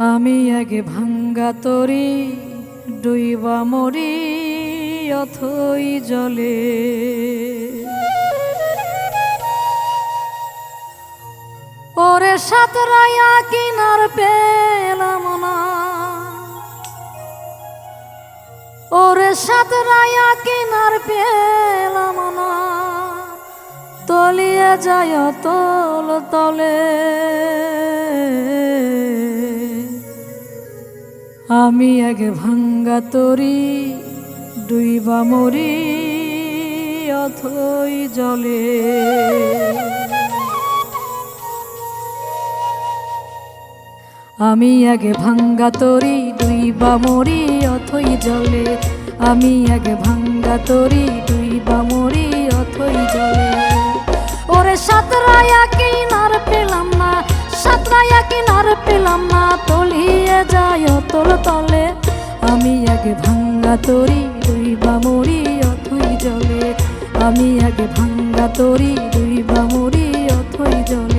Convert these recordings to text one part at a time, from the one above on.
আগে ভাঙ্গা তরি, ডুইবা মরি, অথই জলে। ওরে সাতরাইয়া কিনার পেলাম না। ওরে সাতরাইয়া কিনার পেলাম না। তলিয়ে যায় তল তলে। আমি আগে ভাঙ্গা তরি, ডুইবা মরি, অথই জলে। আমি আগে ভাঙ্গা তরি, ডুইবা মরি, অথই জলে। আমি আগে ভাঙ্গা তরি, ডুইবা মরি, অথই জলে। ওরে সাতরায়া কিনার পেলাম না, সাতরায়া কিনার পেলাম না আগে ভাঙ্গা তরি, দুই বামুরি অথই জলে। আমি আগে ভাঙ্গা তরি, দুই বামুরি অথই জলে।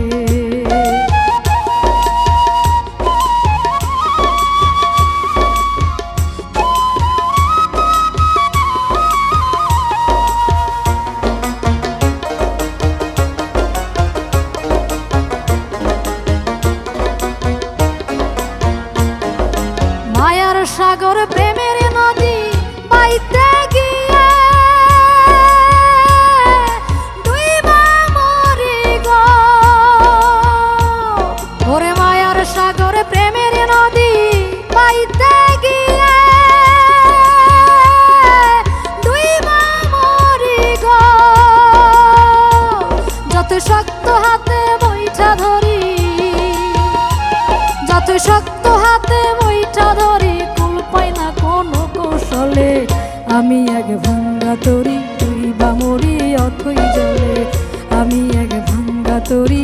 শক্ত হাতে বইটা ধরি কুল পাই না কোনো কৌশলে। আমি এক ভাঙ্গা তরি বা মরি অথই জলে আমি এক ভাঙ্গা তরি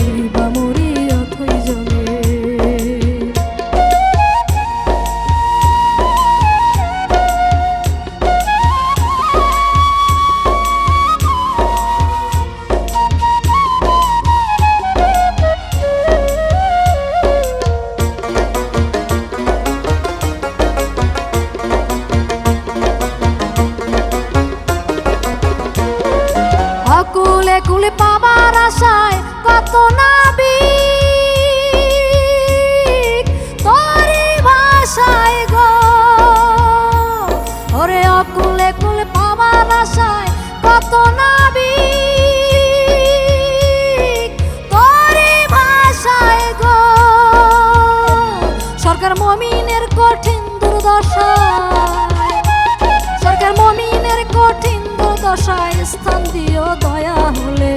দশায় স্থান দিও দয়া হলে।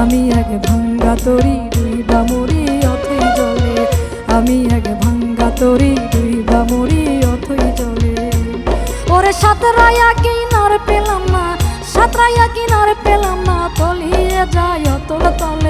আমি এক ভাঙ্গা তরি দুই বা মরি অথই জলে। আমি আগে ভাঙ্গা তরি দুই বা মরি অথই জলে। ওরে সাতরায়া কিনার পেলাম না, সাতরায়া কিনার পেলাম না, তলিয়ে যায় অতল তলে।